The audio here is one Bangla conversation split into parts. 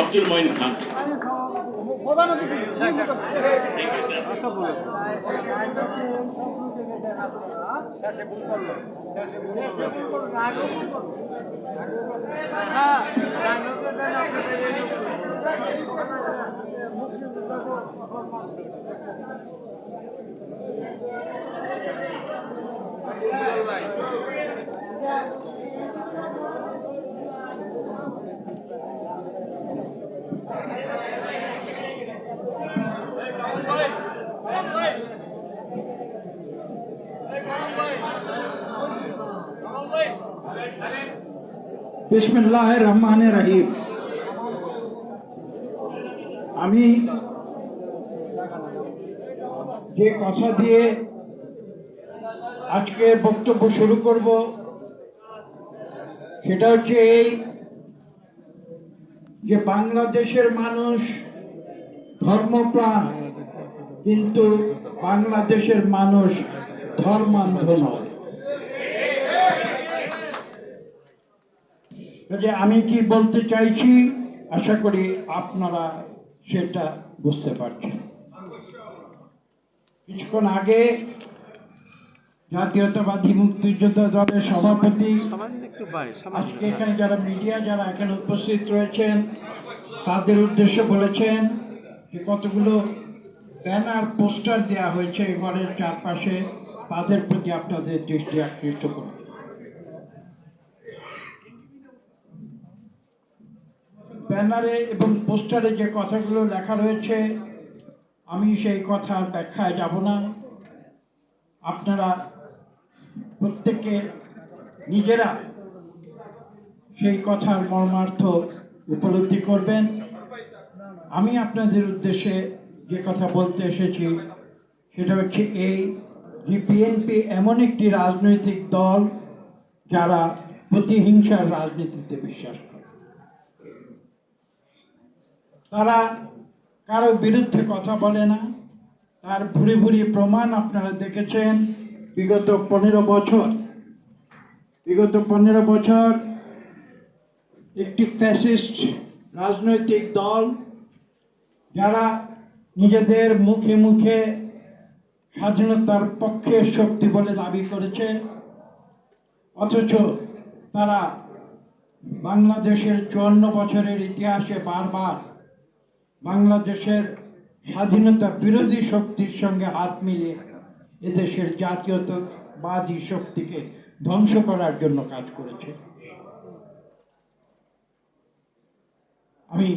আব্দুল মঈন খান। প্রধান অতিথি বিসমিল্লাহ রহমান রহিম। আমি যে কথা দিয়ে আজকে বক্তব্য শুরু করব, সেটা হচ্ছে এই যে বাংলাদেশের মানুষ ধর্মপ্রাণ, কিন্তু বাংলাদেশের মানুষ ধর্মান্ধ নয়। যে আমি কি বলতে চাইছি? আশা করি আপনারা সেটা বুঝতে পারছেন। কিছুক্ষণ আগে জাতীয়তাবাদী মুক্তিযোদ্ধা দলের সভাপতি, আজকে এখানে যারা মিডিয়া যারা এখানে উপস্থিত রয়েছেন, তাদের উদ্দেশ্য বলেছেন যে কতগুলো ব্যানার, পোস্টার দেওয়া হয়েছে এবারের চারপাশে, তাদের প্রতি আপনাদের দৃষ্টি আকৃষ্ট করুন। ব্যানারে এবং পোস্টারে যে কথাগুলো লেখা রয়েছে, আমি সেই কথার ব্যাখ্যায় যাব না। আপনারা প্রত্যেকে নিজেরা সেই কথার মর্মার্থ উপলব্ধি করবেন। আমি আপনাদের উদ্দেশ্যে যে কথা বলতে এসেছি, সেটা হচ্ছে এই যে বিএনপি এমন একটি রাজনৈতিক দল যারা প্রতিহিংসার রাজনীতিতে বিশ্বাস করে। তারা কারও বিরুদ্ধে কথা বলে না। তার ভুরি ভুরি প্রমাণ আপনারা দেখেছেন বিগত পনেরো বছর। বিগত পনেরো বছর একটি ফ্যাসিস্ট রাজনৈতিক দল যারা নিজেদের মুখে মুখে স্বাধীনতার পক্ষে শক্তি বলে দাবি করেছে, অথচ তারা বাংলাদেশের চুয়ান্ন বছরের ইতিহাসে বারবার বাংলাদেশের স্বাধীনতা বিরোধী শক্তির সঙ্গে হাত মিলিয়ে এদেশের জাতীয়তাবাদী শক্তিকে ধ্বংস করার জন্য কাজ করেছে। আমি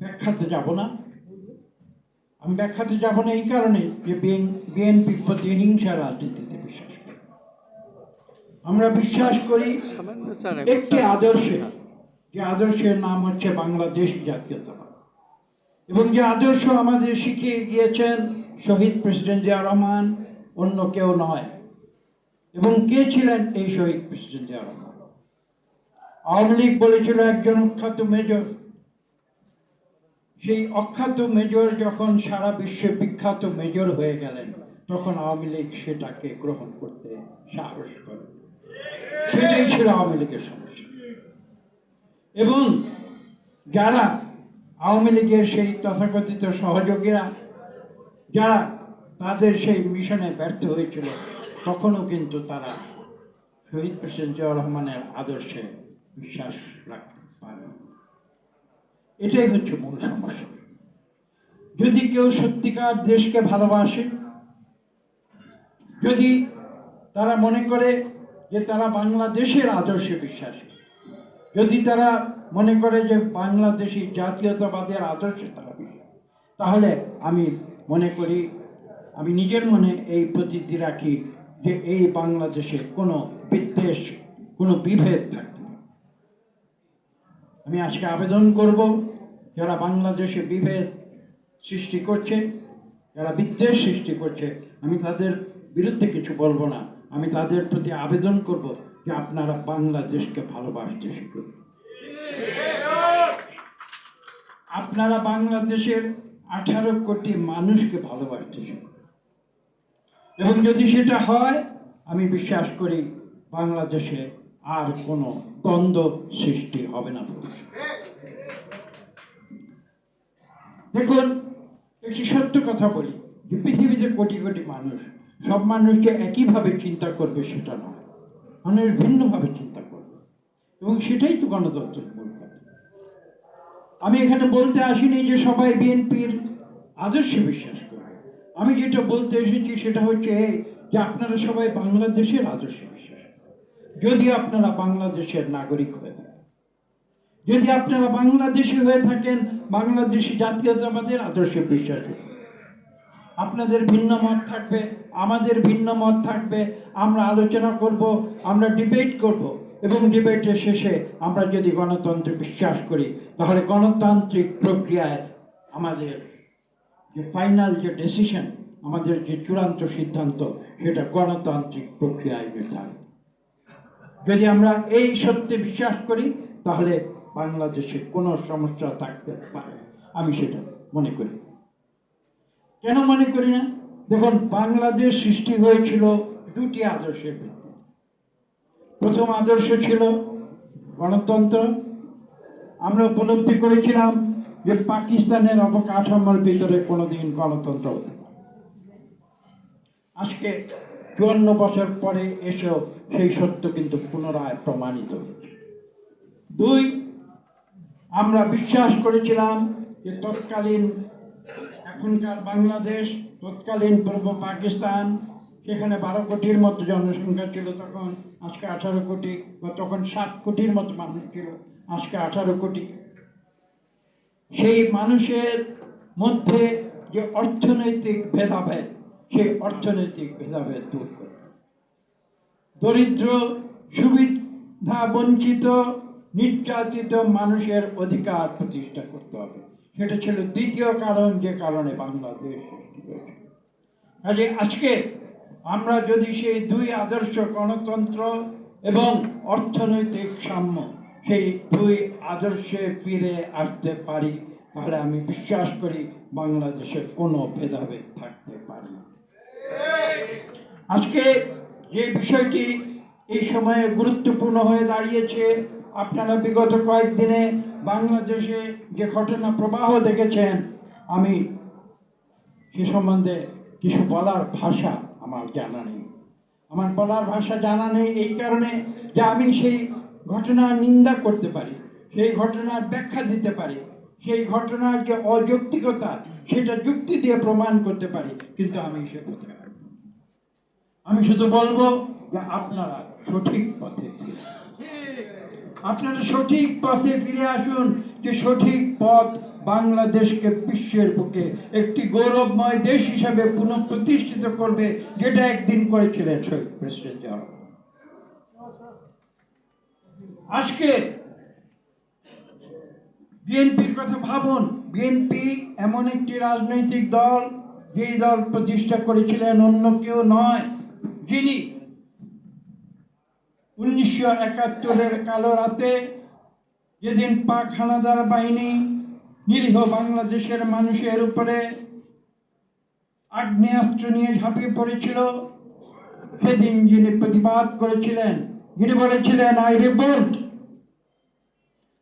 ব্যাখ্যাতে যাব না। আমি ব্যাখ্যাতে যাব না এই কারণে যে বিএনপি প্রতিহিংসা রাজনীতিতে বিশ্বাস করি। আমরা বিশ্বাস করি একটি আদর্শে যে আদর্শের নাম হচ্ছে বাংলাদেশ জাতীয়তাবাদ। এবং যে আদর্শ আমাদের শিখিয়ে গিয়েছেন, শহীদ প্রেসিডেন্ট জিয়া রহমান, অন্য কেউ নয়। এবং কে ছিলেন এই শহীদ প্রেসিডেন্ট জিয়া রহমান? আওয়ামী লীগ বলেছিল একজন অখ্যাত মেজর। সেই অখ্যাত মেজর যখন সারা বিশ্বে বিখ্যাত মেজর হয়ে গেলেন, তখন আওয়ামী লীগ সেটাকে গ্রহণ করতে সাহস করে। সেটাই ছিল আওয়ামী লীগের সমস্যা। এবং যারা আওয়ামী লীগের সেই তথাকথিত সহযোগীরা, যারা তাদের সেই মিশনে ব্যর্থ হয়েছিল, তখনও কিন্তু তারা শহীদ প্রেসিডেন্ট জিয়াউর রহমানের আদর্শে বিশ্বাস রাখতে পারে এটাই হচ্ছে মূল সমস্যা। যদি কেউ সত্যিকার দেশকে ভালোবাসে, যদি তারা মনে করে যে তারা বাংলাদেশের আদর্শে বিশ্বাসী যদি তারা মনে করে যে বাংলাদেশি জাতীয়তাবাদের আদর্শে তারা তাহলে আমি মনে করি, আমি নিজের মনে এই প্রতীতি রাখি যে এই বাংলাদেশে কোনো বিদ্বেষ, কোনো বিভেদ থাকবে। আমি আজকে আবেদন করব, যারা বাংলাদেশে বিভেদ সৃষ্টি করছে, যারা বিদ্বেষ সৃষ্টি করছে, আমি তাদের বিরুদ্ধে কিছু বলব না আমি তাদের প্রতি আবেদন করব যে আপনারা বাংলাদেশকে ভালোবাসতে শিখুন আপনারা বাংলাদেশের আঠারো কোটি মানুষকে ভালোবাসতে এবং যদি সেটা হয়, আমি বিশ্বাস করি বাংলাদেশে আর কোনো দ্বন্দ্ব সৃষ্টি হবে না। দেখুন, একটি সত্য কথা বলি, যে পৃথিবীতে কোটি কোটি মানুষ, সব মানুষকে একইভাবে চিন্তা করবে সেটা নয়। মানুষ ভিন্নভাবে চিন্তা এবং সেটাই তো গণতন্ত্রের মূল আমি এখানে বলতে আসিনি যে সবাই বিএনপির আদর্শে বিশ্বাস করে আমি যেটা বলতে এসেছি সেটা হচ্ছে যে আপনারা সবাই বাংলাদেশের আদর্শে বিশ্বাস যদি আপনারা বাংলাদেশের নাগরিক হয়ে যদি আপনারা বাংলাদেশি হয়ে থাকেন, বাংলাদেশি জাতীয়তাবাদের আদর্শে বিশ্বাস আপনাদের ভিন্ন মত থাকবে, আমাদের ভিন্ন মত থাকবে, আমরা আলোচনা করব, আমরা ডিবেট করব। এবং ডিবেটের শেষে আমরা যদি গণতন্ত্রে বিশ্বাস করি, তাহলে গণতান্ত্রিক প্রক্রিয়ায় আমাদের যে ফাইনাল যে ডিসিশন আমাদের যে চূড়ান্ত সিদ্ধান্ত, সেটা গণতান্ত্রিক প্রক্রিয়ায় নির্ধারিত যদি আমরা এই সত্যে বিশ্বাস করি, তাহলে বাংলাদেশে কোনো সমস্যা থাকতে পারে। আমি সেটা মনে করি। কেন মনে করি না? দেখুন, বাংলাদেশ সৃষ্টি হয়েছিল দুটি আদর্শের ভিত্তিতে। প্রথম আদর্শ ছিল গণতন্ত্র আমরা উপলব্ধি করেছিলাম যে পাকিস্তানের অবকাঠামোর ভিতরে কোনোদিন গণতন্ত্র। আজকে চুয়ান্ন বছর পরে এসেও সেই সত্য কিন্তু পুনরায় প্রমাণিত দুই, আমরা বিশ্বাস করেছিলাম যে তৎকালীন এখনকার বাংলাদেশ, তৎকালীন পূর্ব পাকিস্তান সেখানে বারো কোটির মতো জনসংখ্যা ছিল তখন, আজকে আঠারো কোটি বা তখন সাত কোটির মতো মানুষ ছিল, আজকে আঠারো কোটি। সেই মানুষের মধ্যে যে অর্থনৈতিক ভেদাভেদ, সেই অর্থনৈতিক ভেদাভেদ দূর করতে দরিদ্র, সুবিধা, বঞ্চিত, নির্যাতিত মানুষের অধিকার প্রতিষ্ঠা করতে হবে। সেটা ছিল দ্বিতীয় কারণ যে কারণে বাংলাদেশ আজকে আমরা যদি সেই দুই আদর্শ গণতন্ত্র এবং অর্থনৈতিক সাম্য সেই দুই আদর্শে ফিরে আসতে পারি, তাহলে আমি বিশ্বাস করি বাংলাদেশে কোনো ভেদাভেদ থাকতে পারে না। আজকে যে বিষয়টি এই সময়ে গুরুত্বপূর্ণ হয়ে দাঁড়িয়েছে, আপনারা বিগত কয়েকদিনে বাংলাদেশে যে ঘটনা প্রবাহ দেখেছেন, আমি সে সম্বন্ধে কিছু বলার ভাষা আমার জানা নেই। আমার বলার ভাষা জানা নেই এই কারণে যে আমি সেই ঘটনার নিন্দা করতে পারি, সেই ঘটনার ব্যাখ্যা দিতে পারি, সেই ঘটনার যে অযৌক্তিকতা, সেটা যুক্তি দিয়ে প্রমাণ করতে পারি, কিন্তু আমি সে পারি আমি শুধু বলব যে আপনারা সঠিক পথে আপনারা সঠিক পথে ফিরে আসুন যে সঠিক পথ বাংলাদেশকে বিশ্বের বুকে একটি গৌরবময় দেশ হিসাবে পুনঃপ্রতিষ্ঠিত করবে, যেটা একদিন করেছিলেন শহীদ প্রেসিডেন্ট আজকে বিএনপির কথা ভাবুন। বিএনপি এমন একটি রাজনৈতিক দল, যেই দল প্রতিষ্ঠা করেছিলেন অন্য কেউ নয়, যিনি উনিশশো একাত্তরের কালো রাতে যেদিন পাক হানাদার বাহিনী নিরীহ বাংলাদেশের মানুষের উপরে আগ্নেয়াস্ত্র নিয়ে ঝাঁপিয়ে পড়েছিল। সেদিন যিনি প্রতিবাদ করেছিলেন, যিনি বলেছিলেন আই রিভোল্ট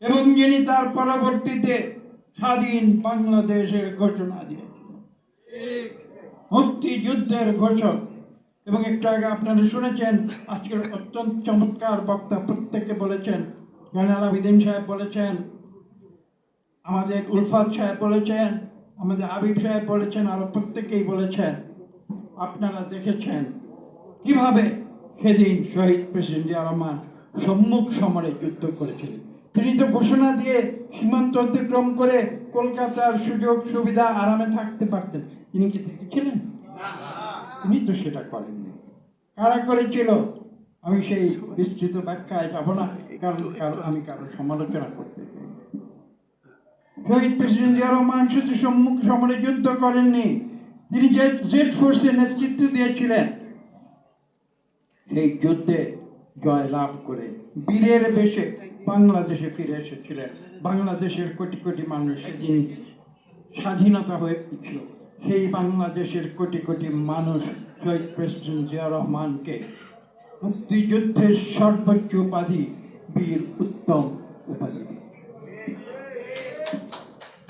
এবং যিনি তার পরবর্তীতে স্বাধীন বাংলাদেশের ঘোষণা দিয়েছিলেন। মুক্তিযুদ্ধের ঘোষক। এবং একটু আগে আপনারা শুনেছেন, আজকের অত্যন্ত চমৎকার বক্তা প্রত্যেকে বলেছেন, জয়নাল আবিদিন সাহেব বলেছেন আমাদের উলফাত সাহেব বলেছেন আমাদের আবিব সাহেব বলেছেন আরও প্রত্যেকেই বলেছেন। আপনারা দেখেছেন কীভাবে সেদিন শহীদ প্রেসিডেন্ট জিয়া রহমান সম্মুখ সমরে যুদ্ধ করেছিলেন। তিনি তো ঘোষণা দিয়ে সীমান্ত অতিক্রম করে কলকাতার সুযোগ সুবিধা আরামে থাকতে পারতেন। তিনি কি দেখেছিলেন? তিনি তো সেটা করেননি। কারা করেছিল? আমি সেই বিস্তৃত ব্যাখ্যায় যাব না কারণ আমি কারও সমালোচনা করতে। শহীদ প্রেসিডেন্ট জিয়া রহমান সম্মুখ সমরে যুদ্ধ করেননি তিনি যে জেড ফোর্সের নেতৃত্ব দিয়েছিলেন, সেই যুদ্ধে জয় লাভ করে বীরের বেশে বাংলাদেশে ফিরে এসেছিলেন বাংলাদেশের কোটি কোটি মানুষ সেদিন স্বাধীনতা হয়েছিল সেই বাংলাদেশের কোটি কোটি মানুষ শহীদ প্রেসিডেন্ট জিয়া রহমানকে মুক্তিযুদ্ধের সর্বোচ্চ উপাধি বীর উত্তম উপাধি।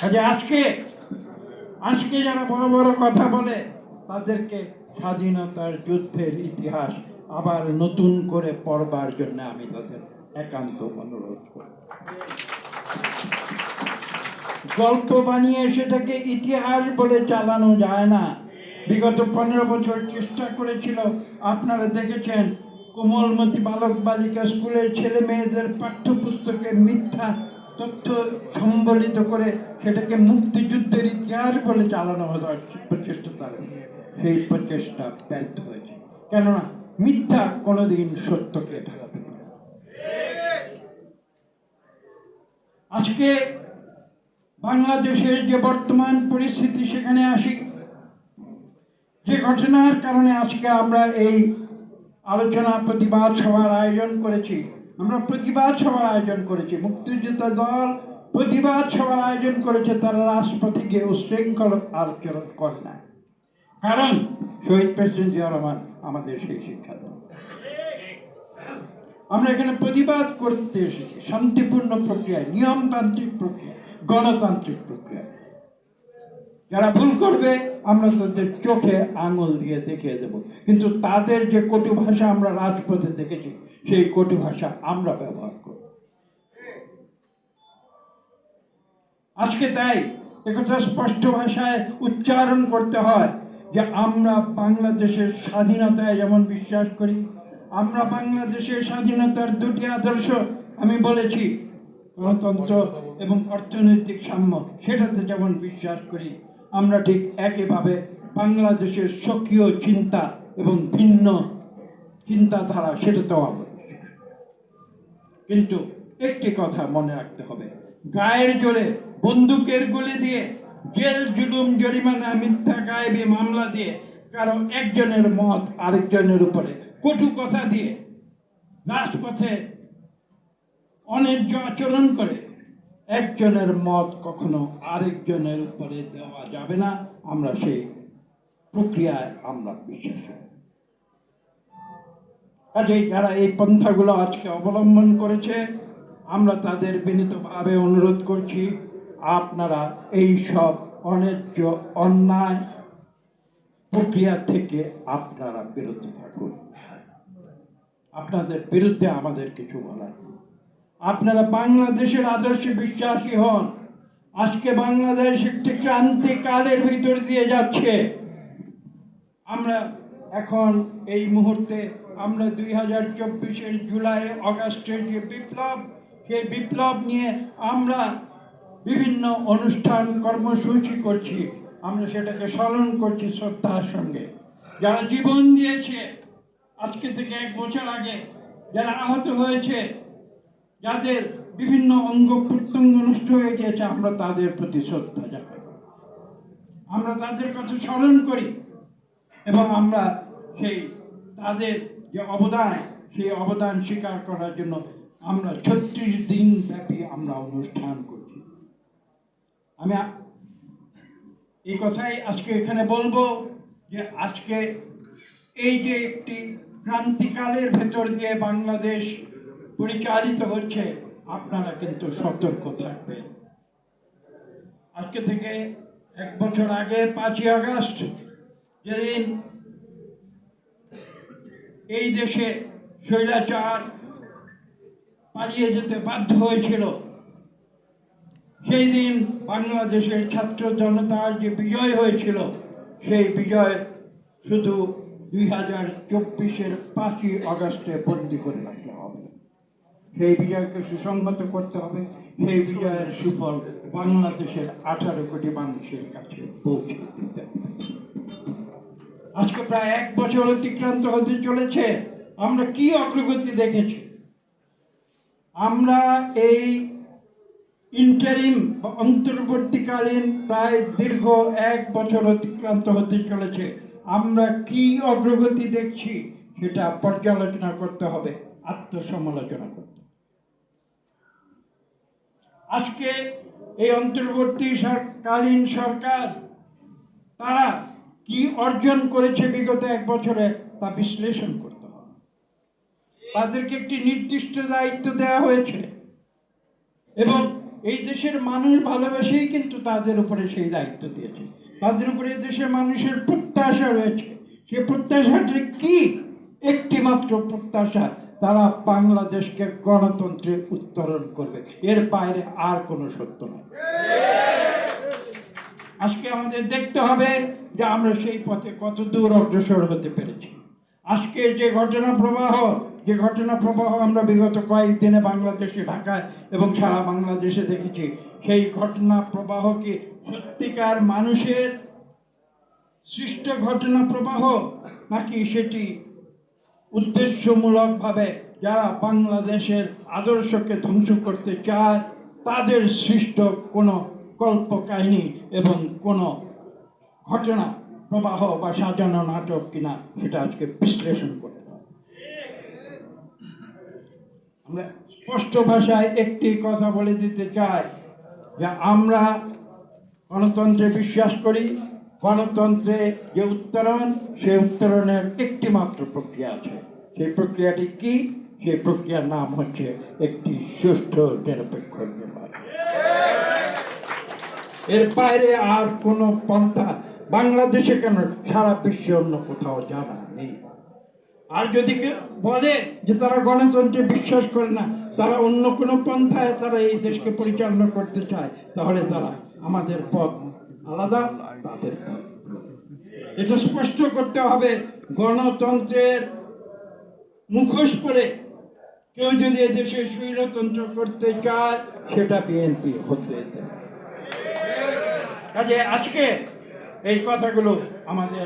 কাজে আজকে আজকে যারা বড় বড় কথা বলে, তাদেরকে স্বাধীনতার যুদ্ধের ইতিহাস আবার নতুন করে পড়বার জন্য আমি তাদের একান্ত অনুরোধ করি। গল্প বানিয়ে সেটাকে ইতিহাস বলে চালানো যায় না। বিগত পনেরো বছর চেষ্টা করেছিল। আপনারা দেখেছেন, কোমলমতি বালক বালিকা স্কুলের ছেলে মেয়েদের পাঠ্যপুস্তকে মিথ্যা তথ্য সম্বলিত করে সেটাকে মুক্তিযুদ্ধের ইতিহাস বলে চালানো হতো প্রচেষ্টা তারা সেই প্রচেষ্টা ব্যর্থ হয়েছে। কেননা মিথ্যা কোনোদিন সত্যকে পারে আজকে বাংলাদেশের যে বর্তমান পরিস্থিতি সেখানে আসি, যে ঘটনার কারণে আজকে আমরা এই আলোচনা প্রতিবাদ সভার আয়োজন করেছি। আমরা প্রতিবাদ সভার আয়োজন করেছি। মুক্তিযোদ্ধা দল প্রতিবাদ সভার আয়োজন করেছে তারা রাজপথে গিয়ে উশৃঙ্খল আচরণ করে না কারণ শহীদ প্রেসিডেন্ট জিয়া রহমান আমাদের সেই শিক্ষা দেন আমরা এখানে প্রতিবাদ করতে এসেছি, শান্তিপূর্ণ প্রক্রিয়ায়, নিয়মতান্ত্রিক প্রক্রিয়া গণতান্ত্রিক প্রক্রিয়া যারা ভুল করবে, আমরা তাদের চোখে আঙুল দিয়ে দেখিয়ে দেব। কিন্তু তাদের যে কটু ভাষা আমরা রাজপথে দেখেছি, সেই কটু ভাষা আমরা ব্যবহার করব। আজকে তাই একথা স্পষ্ট ভাষায় উচ্চারণ করতে হয় যে আমরা বাংলাদেশের স্বাধীনতায় যেমন বিশ্বাস করি, আমরা বাংলাদেশের স্বাধীনতার দুটি আদর্শ আমি বলেছি, গণতন্ত্র এবং অর্থনৈতিক সাম্য, সেটাতে যেমন বিশ্বাস করি, আমরা ঠিক একইভাবে বাংলাদেশের স্বকীয় চিন্তা এবং ভিন্ন চিন্তাধারা সেটাতেও আমরা কিন্তু একটি কথা মনে রাখতে হবে, গায়ের জোরে বন্দুকের গুলি দিয়ে জেল, জুলুম, জরিমানা, মিথ্যা, গায়েবী মামলা দিয়ে কারণ একজনের মত আরেকজনের উপরে কটু কথা দিয়ে রাজপথে অন্যায্য আচরণ করে একজনের মত কখনো আরেকজনের উপরে দেওয়া যাবে না। আমরা সেই প্রক্রিয়ায় আমরা বিশ্বাস। করি কাজেই যারা এই পন্থাগুলো আজকে অবলম্বন করেছে, আমরা তাদের বিনীতভাবে অনুরোধ করছি। আপনারা এই সব অন্যায্য অন্যায় প্রক্রিয়া থেকে আপনারা বিরত থাকুন। আপনাদের বিরুদ্ধে আমাদের কিছু বলার আপনারা বাংলাদেশের আদর্শে বিশ্বাসী হন। আজকে বাংলাদেশ একটি ক্রান্তিকালের ভিতর দিয়ে যাচ্ছে। আমরা এখন এই মুহূর্তে আমরা দুই হাজার চব্বিশের জুলাই, অগাস্টের যে বিপ্লব, সেই বিপ্লব নিয়ে আমরা বিভিন্ন অনুষ্ঠান কর্মসূচি করছি। আমরা সেটাকে স্মরণ করছি শ্রদ্ধার সঙ্গে। যারা জীবন দিয়েছে, আজকে থেকে এক বছর আগে যারা আহত হয়েছে, যাদের বিভিন্ন অঙ্গ প্রত্যঙ্গ নষ্ট হয়ে গিয়েছে, আমরা তাদের প্রতি শ্রদ্ধা জানাই। আমরা তাদের কথা স্মরণ করি এবং আমরা সেই তাদের যে অবদান, সেই অবদান স্বীকার করার জন্য আমরা ছত্রিশ দিন ব্যাপী আমরা অনুষ্ঠান করছি আমি এই কথাই আজকে এখানে বলব যে আজকে এই যে একটি ক্রান্তিকালের ভেতর দিয়ে বাংলাদেশ পরিচালিত হচ্ছে, আপনারা কিন্তু সতর্ক থাকবেন। আজকে থেকে এক বছর আগে, পাঁচই আগস্ট, যেদিন এই দেশে স্বৈরাচার পালিয়ে যেতে বাধ্য হয়েছিল সেই দিন বাংলাদেশের ছাত্র জনতার যে বিজয় হয়েছিল, সেই বিজয় শুধু দুই হাজার চব্বিশের পাঁচই আগস্টে বন্দি করে রাখতে হবে। সেই বিজয়কে সুসংহত করতে হবে। সেই বিজয়ের সুফল বাংলাদেশের আঠারো কোটি মানুষের কাছে পৌঁছে দিতে আজকে প্রায় এক বছর অতিক্রান্ত হতে চলেছে। আমরা কি অগ্রগতি দেখেছি? আমরা এই ইন্টারিম অন্তর্বর্তীকালীন প্রায় দীর্ঘ এক বছর অতিক্রান্ত হতে চলেছে। আমরা কি অগ্রগতি দেখছি সেটা পর্যালোচনা করতে হবে, আত্মসমালোচনা করতে। আজকে এই অন্তর্বর্তী সর- সরকার, তারা কি অর্জন করেছে বিগত এক বছরে তা বিশ্লেষণ করতে হবে। তাদেরকে একটি নির্দিষ্ট দায়িত্ব দেওয়া হয়েছে এবং এই দেশের মানুষ ভালোবেসেই কিন্তু তাদের উপরে সেই দায়িত্ব দিয়েছে। তাদের উপরে দেশের মানুষের প্রত্যাশা রয়েছে। সে প্রত্যাশাটি কি? একটি মাত্র প্রত্যাশা, তারা বাংলাদেশকে গণতন্ত্রে উত্তরণ করবে। এর বাইরে আর কোনো সত্য নয়। আজকে আমাদের দেখতে হবে যে আমরা সেই পথে কত দূর অগ্রসর হতে পেরেছি। আজকে যে ঘটনা প্রবাহ যে ঘটনা প্রবাহ আমরা বিগত কয়েকদিনে বাংলাদেশে, ঢাকায় এবং সারা বাংলাদেশে দেখেছি, সেই ঘটনা প্রবাহ কি সত্যিকার মানুষের সৃষ্ট ঘটনা প্রবাহ নাকি সেটি উদ্দেশ্যমূলকভাবে যারা বাংলাদেশের আদর্শকে ধ্বংস করতে চায়, তাদের সৃষ্ট কোনো কল্পকাহিনী এবং কোনো ঘটনা প্রবাহ বা সাজানো নাটক কিনা সেটা আজকে বিশ্লেষণ করতে আমরা স্পষ্ট ভাষায় একটি কথা বলে দিতে চাই যে আমরা গণতন্ত্রে বিশ্বাস করি, গণতন্ত্রে যে উত্তরণ, সেই উত্তরণের একটি মাত্র প্রক্রিয়া আছে। সেই প্রক্রিয়াটি কি? সেই প্রক্রিয়ার নাম হচ্ছে একটি সুষ্ঠু নিরপেক্ষ এর বাইরে আর কোনো পন্থা বাংলাদেশে কেন সারা বিশ্বে অন্য কোথাও জানা নেই? আর যদি কেউ বলে যে তারা গণতন্ত্রে বিশ্বাস করে না, তারা অন্য কোনো পন্থায় তারা এই দেশকে পরিচালনা করতে চায়, তাহলে তারা আমাদের পথ আলাদা, তাদের এটা স্পষ্ট করতে হবে, গণতন্ত্রের মুখোশ পরে কেউ যদি এদেশে স্বৈরতন্ত্র করতে চায়, সেটা বিএনপি হতে কাজে আজকে এই কথাগুলো আমাদের